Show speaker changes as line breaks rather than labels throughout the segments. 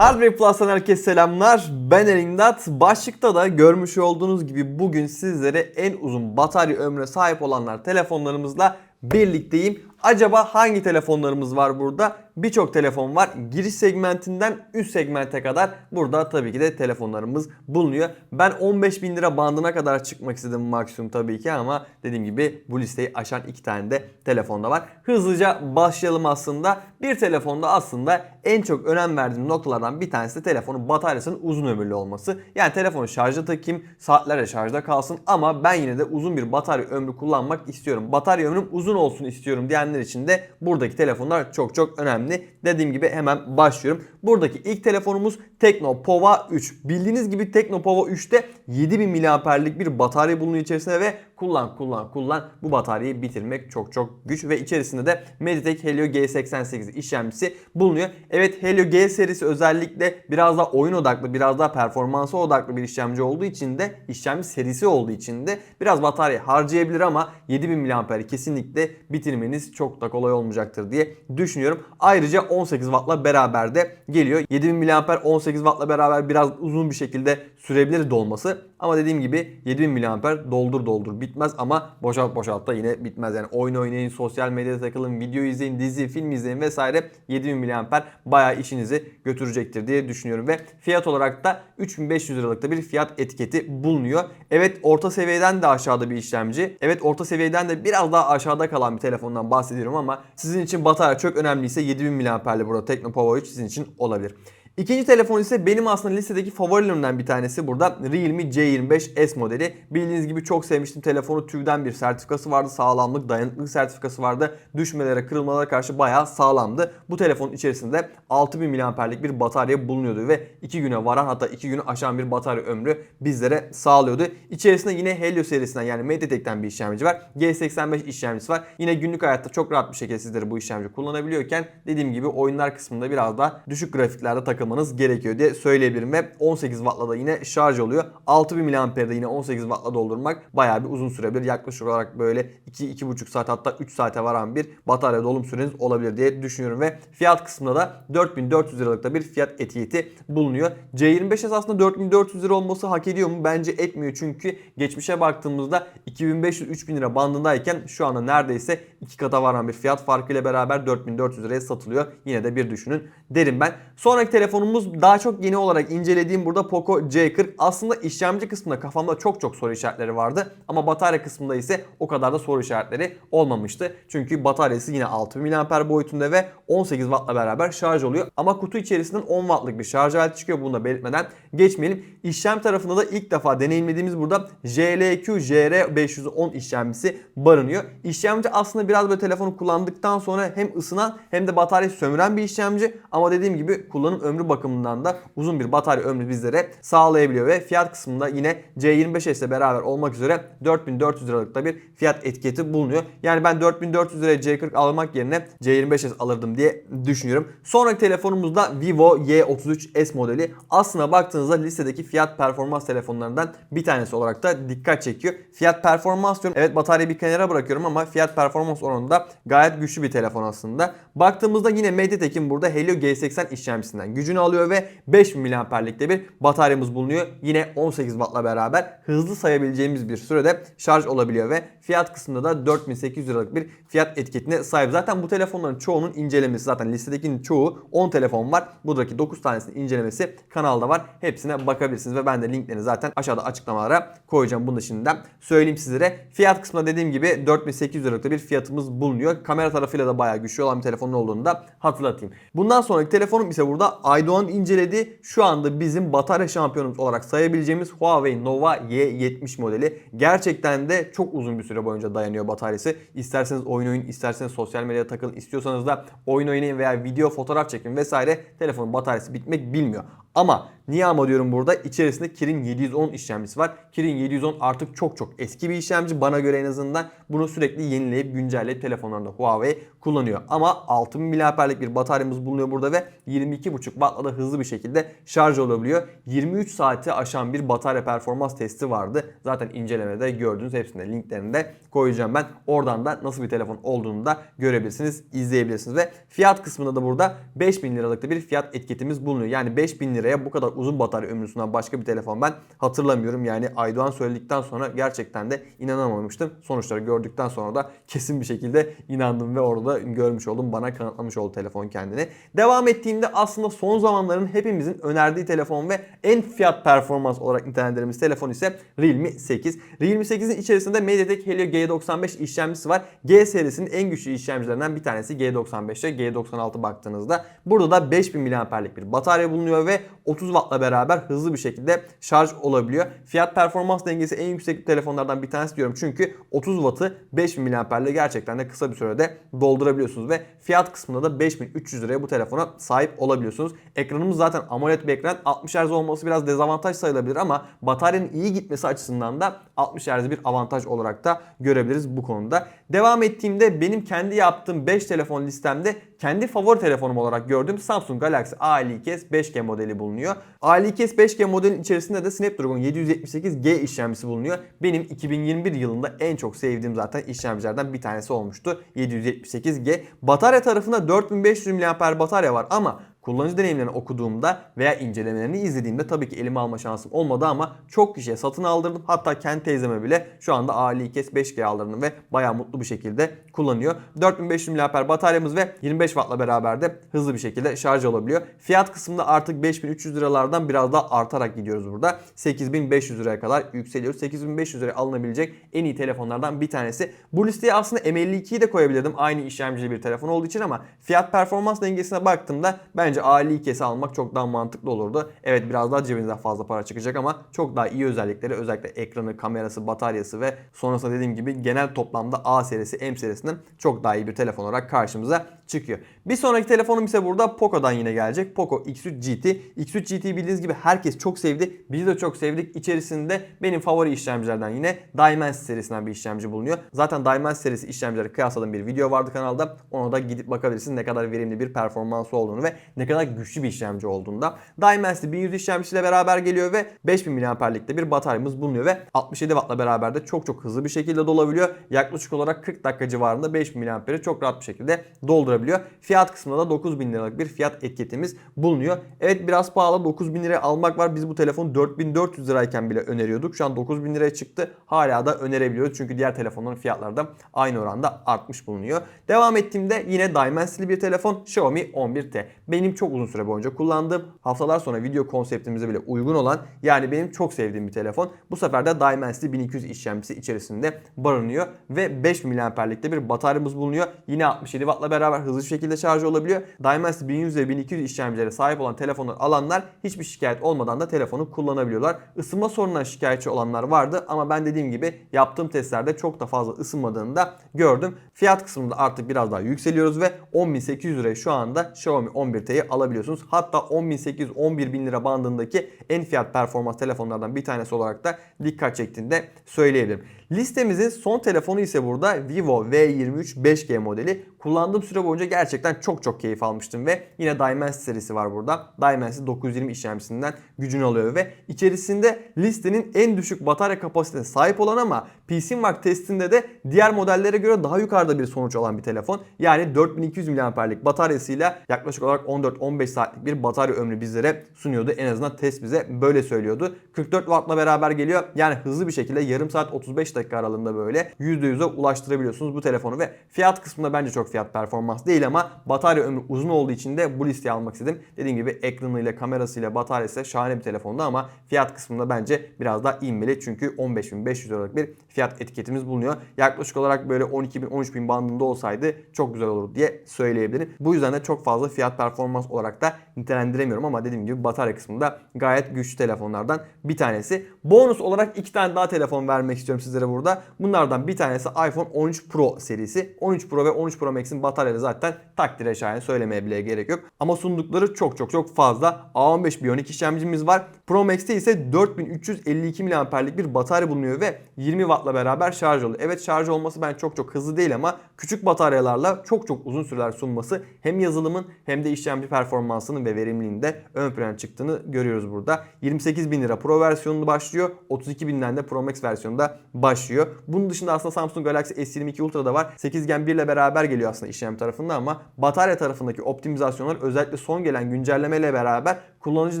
Hardware Plus'tan herkese selamlar. Ben Eringdat. Başlıkta da görmüş olduğunuz gibi bugün sizlere en uzun batarya ömrüne sahip olanlar telefonlarımızla birlikteyim. Acaba hangi telefonlarımız var burada? Birçok telefon var. Giriş segmentinden üst segmente kadar burada tabii ki de telefonlarımız bulunuyor. Ben 15 bin lira bandına kadar çıkmak istedim maksimum tabii ki ama dediğim gibi bu listeyi aşan iki tane de telefonda var. Hızlıca başlayalım aslında. Bir telefonda aslında en çok önem verdiğim noktalardan bir tanesi de telefonun bataryasının uzun ömürlü olması. Yani telefonu şarja takayım, saatlerce şarjda kalsın ama ben yine de uzun bir batarya ömrü kullanmak istiyorum. Batarya ömrüm uzun olsun istiyorum diyenler için de buradaki telefonlar çok çok önemli. Dediğim gibi hemen başlıyorum. Buradaki ilk telefonumuz Tekno Pova 3. Bildiğiniz gibi Tekno Pova 3'te 7000 mAh'lik bir batarya bulunuyor içerisinde ve kullan kullan kullan bu bataryayı bitirmek çok çok güç ve içerisinde de Mediatek Helio G88 işlemcisi bulunuyor. Evet Helio G serisi özellikle biraz daha oyun odaklı, biraz daha performansa odaklı bir işlemci olduğu için de işlemci serisi olduğu için de biraz batarya harcayabilir ama 7000 mAh kesinlikle bitirmeniz çok da kolay olmayacaktır diye düşünüyorum. Ayrıca 18 Watt'la beraber de geliyor. 7000 mAh 18 Watt'la beraber biraz uzun bir şekilde sürebilir dolması. Ama dediğim gibi 7000 mAh doldur doldur bitmez ama boşalt boşalt da yine bitmez. Yani oyun oynayın, sosyal medyada takılın, video izleyin, dizi, film izleyin vesaire 7000 mAh bayağı işinizi götürecektir diye düşünüyorum. Ve fiyat olarak da 3500 liralıkta bir fiyat etiketi bulunuyor. Evet orta seviyeden de aşağıda bir işlemci. Evet orta seviyeden de biraz daha aşağıda kalan bir telefondan bahsediyorum ama sizin için batarya çok önemliyse 7000 mAh'li burada Tekno Power 3 sizin için olabilir. İkinci telefon ise benim aslında listedeki favorilerimden bir tanesi burada Realme C25S modeli. Bildiğiniz gibi çok sevmiştim telefonu TÜV'den bir sertifikası vardı. Sağlamlık, dayanıklılık sertifikası vardı. Düşmelere, kırılmalara karşı bayağı sağlamdı. Bu telefonun içerisinde 6000 mAh'lik bir batarya bulunuyordu ve 2 güne varan hatta 2 günü aşan bir batarya ömrü bizlere sağlıyordu. İçerisinde yine Helio serisinden yani Mediatek'ten bir işlemci var. G85 işlemcisi var. Yine günlük hayatta çok rahat bir şekilde sizlere bu işlemci kullanabiliyorken dediğim gibi oyunlar kısmında biraz daha düşük grafiklerde takılmanız gerekiyor diye söyleyebilirim ve 18 Watt'la da yine şarj oluyor. 6000 mAh'de yine 18 Watt'la doldurmak bayağı bir uzun sürebilir. Yaklaşık olarak böyle 2-2,5 saat hatta 3 saate varan bir batarya dolum süreniz olabilir diye düşünüyorum ve fiyat kısmında da 4400 liralıkta bir fiyat etiketi bulunuyor. C25S aslında 4400 lira olması hak ediyor mu? Bence etmiyor çünkü geçmişe baktığımızda 2500-3000 lira bandındayken şu anda neredeyse iki kata varan bir fiyat farkıyla beraber 4400 liraya satılıyor. Yine de bir düşünün derim ben. Sonraki telefonumuz daha çok yeni olarak incelediğim burada Poco C40. Aslında işlemci kısmında kafamda çok çok soru işaretleri vardı ama batarya kısmında ise o kadar da soru işaretleri olmamıştı. Çünkü bataryası yine 6000 mAh boyutunda ve 18 Watt'la beraber şarj oluyor. Ama kutu içerisinden 10 Watt'lık bir şarj aleti çıkıyor. Bunu da belirtmeden geçmeyelim. İşlem tarafında da ilk defa deneyimlediğimiz burada JLQ JR510 işlemcisi barınıyor. İşlemci aslında biraz böyle telefonu kullandıktan sonra hem ısınan hem de batarya sömüren bir işlemci ama dediğim gibi kullanım ömrü bakımından da uzun bir batarya ömrü bizlere sağlayabiliyor ve fiyat kısmında yine C25S ile beraber olmak üzere 4400 liralıkta bir fiyat etiketi bulunuyor. Yani ben 4400 liraya C40 almak yerine C25S alırdım diye düşünüyorum. Sonraki telefonumuz da Vivo Y33s modeli. Aslına baktığınızda listedeki fiyat performans telefonlarından bir tanesi olarak da dikkat çekiyor. Fiyat performans diyorum. Evet bataryayı bir kenara bırakıyorum ama fiyat performans oranında gayet güçlü bir telefon aslında. Baktığımızda yine Mediatek'in burada Helio G80 işlemcisinden gücünü alıyor ve 5000 mAh'likte bir bataryamız bulunuyor. Yine 18 Watt'la beraber hızlı sayabileceğimiz bir sürede şarj olabiliyor ve fiyat kısmında da 4800 liralık bir fiyat etiketine sahip. Zaten bu telefonların çoğunun incelemesi zaten listedekinin çoğu 10 telefon var. Buradaki 9 tanesinin incelemesi kanalda var. Hepsine bakabilirsiniz ve ben de linklerini zaten aşağıda açıklamalara koyacağım. Bunu da şimdiden söyleyeyim sizlere. Fiyat kısmında dediğim gibi 4800 liralıkta bir fiyatımız bulunuyor. Kamera tarafıyla da bayağı güçlü olan bir telefonun olduğunu da hatırlatayım. Bundan sonraki telefonum ise burada Aydoğan inceledi. Şu anda bizim batarya şampiyonumuz olarak sayabileceğimiz Huawei Nova Y70 modeli. Gerçekten de çok uzun bir süre boyunca dayanıyor bataryası. İsterseniz oyun oyun, isterseniz sosyal medyada takılın, istiyorsanız da oyun oynayın veya video, fotoğraf çekin vesaire. Telefonun bataryası bitmek bilmiyor. Ama niye ama diyorum burada? İçerisinde Kirin 710 işlemcisi var. Kirin 710 artık çok çok eski bir işlemci. Bana göre en azından bunu sürekli yenileyip güncelleyip telefonlarında Huawei kullanıyor. Ama 6000 mAh'lik bir bataryamız bulunuyor burada ve 22.5 Watt'la da hızlı bir şekilde şarj olabiliyor. 23 saati aşan bir batarya performans testi vardı. Zaten incelemede gördüğünüz hepsinde linklerini de koyacağım ben. Oradan da nasıl bir telefon olduğunu da görebilirsiniz, izleyebilirsiniz ve fiyat kısmında da burada 5000 liralık da bir fiyat etiketimiz bulunuyor. Yani 5000 liraya bu kadar uzun batarya ömrü sunan başka bir telefon ben hatırlamıyorum. Yani Aydoğan söyledikten sonra gerçekten de inanamamıştım. Sonuçları gördükten sonra da kesin bir şekilde inandım ve orada görmüş oldum. Bana kanıtlamış oldu telefon kendini. Devam ettiğimde aslında son zamanların hepimizin önerdiği telefon ve en fiyat performans olarak nitelendirdiğimiz telefon ise Realme 8. Realme 8'in içerisinde MediaTek Helio G95 işlemcisi var. G serisinin en güçlü işlemcilerinden bir tanesi G95'e G96 baktığınızda. Burada da 5000 mAh'lik bir batarya bulunuyor ve 30 Watt'la beraber hızlı bir şekilde şarj olabiliyor. Fiyat performans dengesi en yüksek telefonlardan bir tanesi diyorum. Çünkü 30 Watt'ı 5000 mAh'le gerçekten de kısa bir sürede doldurabiliyorsunuz ve fiyat kısmında da 5300 liraya bu telefona sahip olabiliyorsunuz. Ekranımız zaten AMOLED bir ekran. 60 Hz olması biraz dezavantaj sayılabilir ama bataryanın iyi gitmesi açısından da 60 Hz bir avantaj olarak da görebiliriz bu konuda. Devam ettiğimde benim kendi yaptığım 5 telefon listemde kendi favori telefonum olarak gördüğüm Samsung Galaxy A52s 5G modeli bulunuyor. A52s 5G modelin içerisinde de Snapdragon 778G işlemcisi bulunuyor. Benim 2021 yılında en çok sevdiğim zaten işlemcilerden bir tanesi olmuştu. 778G. Batarya tarafında 4500 mAh batarya var ama kullanıcı deneyimlerini okuduğumda veya incelemelerini izlediğimde tabii ki elime alma şansım olmadı ama çok kişiye satın aldırdım. Hatta kendi teyzeme bile şu anda A52s 5G aldırdım ve bayağı mutlu bir şekilde kullanıyor. 4500 mAh bataryamız ve 25 Watt'la beraber de hızlı bir şekilde şarj olabiliyor. Fiyat kısmında artık 5300 liralardan biraz daha artarak gidiyoruz burada. 8500 liraya kadar yükseliyoruz. 8500 liraya alınabilecek en iyi telefonlardan bir tanesi. Bu listeye aslında M52'yi de koyabilirdim. Aynı işlemcili bir telefon olduğu için ama fiyat performans dengesine baktığımda bence A52'si almak çok daha mantıklı olurdu. Evet biraz daha cebinizden fazla para çıkacak ama çok daha iyi özellikleri özellikle ekranı, kamerası, bataryası ve sonrasında dediğim gibi genel toplamda A serisi, M serisinden çok daha iyi bir telefon olarak karşımıza çıkıyor. Bir sonraki telefonum ise burada Poco'dan yine gelecek. Poco X3 GT. X3 GT bildiğiniz gibi herkes çok sevdi. Biz de çok sevdik. İçerisinde benim favori işlemcilerden yine Dimensity serisinden bir işlemci bulunuyor. Zaten Dimensity serisi işlemcileri kıyasladığım bir video vardı kanalda. Ona da gidip bakabilirsiniz ne kadar verimli bir performansı olduğunu ve ne kadar güçlü bir işlemci olduğunda. Dimensity 1100 işlemcisiyle beraber geliyor ve 5000 mAh'likte bir bataryamız bulunuyor ve 67 Watt'la beraber de çok çok hızlı bir şekilde dolabiliyor. Yaklaşık olarak 40 dakika civarında 5000 mAh'i çok rahat bir şekilde doldurabiliyor. Fiyat kısmında da 9000 liralık bir fiyat etiketimiz bulunuyor. Evet biraz pahalı 9000 liraya almak var. Biz bu telefonu 4400 lirayken bile öneriyorduk. Şu an 9000 liraya çıktı. Hala da önerebiliyoruz. Çünkü diğer telefonların fiyatları da aynı oranda artmış bulunuyor. Devam ettiğimde yine Dimension'li bir telefon Xiaomi 11T. Benim çok uzun süre boyunca kullandığım, haftalar sonra video konseptimize bile uygun olan yani benim çok sevdiğim bir telefon. Bu sefer de Dimensity 1200 işlemcisi içerisinde barınıyor ve 5000 mAh'likte bir bataryamız bulunuyor. Yine 67 Watt'la beraber hızlı şekilde şarj olabiliyor. Dimensity 1100 ve 1200 işlemcilere sahip olan telefonlar alanlar hiçbir şikayet olmadan da telefonu kullanabiliyorlar. Isınma sorununa şikayetçi olanlar vardı ama ben dediğim gibi yaptığım testlerde çok da fazla ısınmadığını da gördüm. Fiyat kısmında artık biraz daha yükseliyoruz ve 10.800 liraya şu anda Xiaomi 11T'yi alabiliyorsunuz. Hatta 10.800-11.000 lira bandındaki en fiyat performans telefonlardan bir tanesi olarak da dikkat çektiğini de söyleyebilirim. Listemizin son telefonu ise burada Vivo V23 5G modeli. Kullandığım süre boyunca gerçekten çok çok keyif almıştım ve yine Dimensity serisi var burada. Dimensity 920 işlemcisinden gücünü alıyor ve içerisinde listenin en düşük batarya kapasitesine sahip olan ama PCMark testinde de diğer modellere göre daha yukarıda bir sonuç alan bir telefon. Yani 4200 mAh'lik bataryasıyla yaklaşık olarak 14-15 saatlik bir batarya ömrü bizlere sunuyordu. En azından test bize böyle söylüyordu. 44 Watt'la beraber geliyor. Yani hızlı bir şekilde yarım saat 35 dakika aralığında böyle %100'e ulaştırabiliyorsunuz bu telefonu ve fiyat kısmında bence çok fiyat performans değil ama batarya ömrü uzun olduğu için de bu listeyi almak istedim. Dediğim gibi ekranıyla, kamerasıyla, bataryasıyla şahane bir telefondu ama fiyat kısmında bence biraz daha inmeli. Çünkü 15.500 liralık bir fiyat fiyat etiketimiz bulunuyor. Yaklaşık olarak böyle 12 bin 13 bin bandında olsaydı çok güzel olur diye söyleyebilirim. Bu yüzden de çok fazla fiyat performans olarak da nitelendiremiyorum ama dediğim gibi batarya kısmında gayet güçlü telefonlardan bir tanesi. Bonus olarak iki tane daha telefon vermek istiyorum sizlere burada. Bunlardan bir tanesi iPhone 13 Pro serisi. 13 Pro ve 13 Pro Max'in bataryaları zaten takdire şayan söylemeye bile gerek yok. Ama sundukları çok çok çok fazla. A15 Bionic işlemcimiz var. Pro Max'te ise 4352 mAh'lik bir batarya bulunuyor ve 20 Watt'la beraber şarj oluyor. Evet şarj olması ben çok çok hızlı değil ama küçük bataryalarla çok çok uzun süreler sunması hem yazılımın hem de işlemci performansının ve verimliliğinde ön plana çıktığını görüyoruz burada. 28 bin lira Pro versiyonu başlıyor. 32 binden de Pro Max versiyonu da başlıyor. Bunun dışında aslında Samsung Galaxy S22 Ultra da var. 8 Gen 1 ile beraber geliyor aslında işlem tarafında ama batarya tarafındaki optimizasyonlar özellikle son gelen güncellemeyle beraber kullanıcı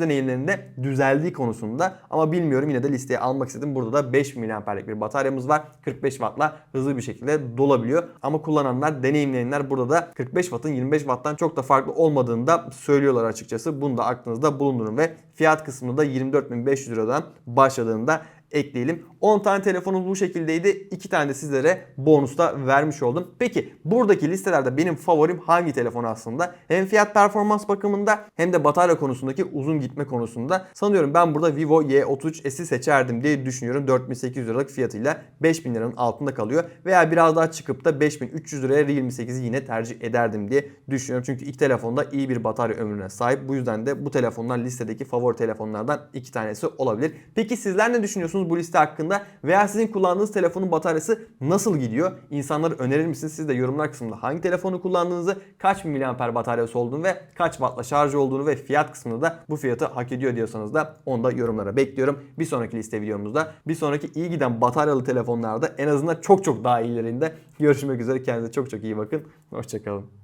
deneyimlerinde düzeldiği konusunda ama bilmiyorum yine de listeye almak istedim. Burada da 5000 mAh'lik bir bataryamız var. 45 Watt'la hızlı bir şekilde dolabiliyor. Ama kullananlar, deneyimleyenler burada da 45 Watt'ın 25 Watt'tan çok da farklı olmadığını da söylüyorlar açıkçası. Bunu da aklınızda bulundurun ve fiyat kısmında da 24.500 liradan başladığını da ekleyelim. 10 tane telefonumuz bu şekildeydi. 2 tane de sizlere bonusta vermiş oldum. Peki buradaki listelerde benim favorim hangi telefon aslında? Hem fiyat performans bakımında hem de batarya konusundaki uzun gitme konusunda. Sanıyorum ben burada Vivo Y33s'i seçerdim diye düşünüyorum. 4800 liralık fiyatıyla 5000 liranın altında kalıyor. Veya biraz daha çıkıp da 5300 liraya Realme 8'i yine tercih ederdim diye düşünüyorum. Çünkü iki telefonda iyi bir batarya ömrüne sahip. Bu yüzden de bu telefonlar listedeki favori telefonlardan iki tanesi olabilir. Peki sizler ne düşünüyorsunuz bu liste hakkında? Veya sizin kullandığınız telefonun bataryası nasıl gidiyor? İnsanlara önerir misiniz? Siz de yorumlar kısmında hangi telefonu kullandığınızı, kaç miliamper bataryası olduğunu ve kaç wattla şarj olduğunu ve fiyat kısmında da bu fiyatı hak ediyor diyorsanız da onu da yorumlara bekliyorum. Bir sonraki liste videomuzda bir sonraki iyi giden bataryalı telefonlarda en azından çok çok daha iyilerinde görüşmek üzere. Kendinize çok çok iyi bakın. Hoşçakalın.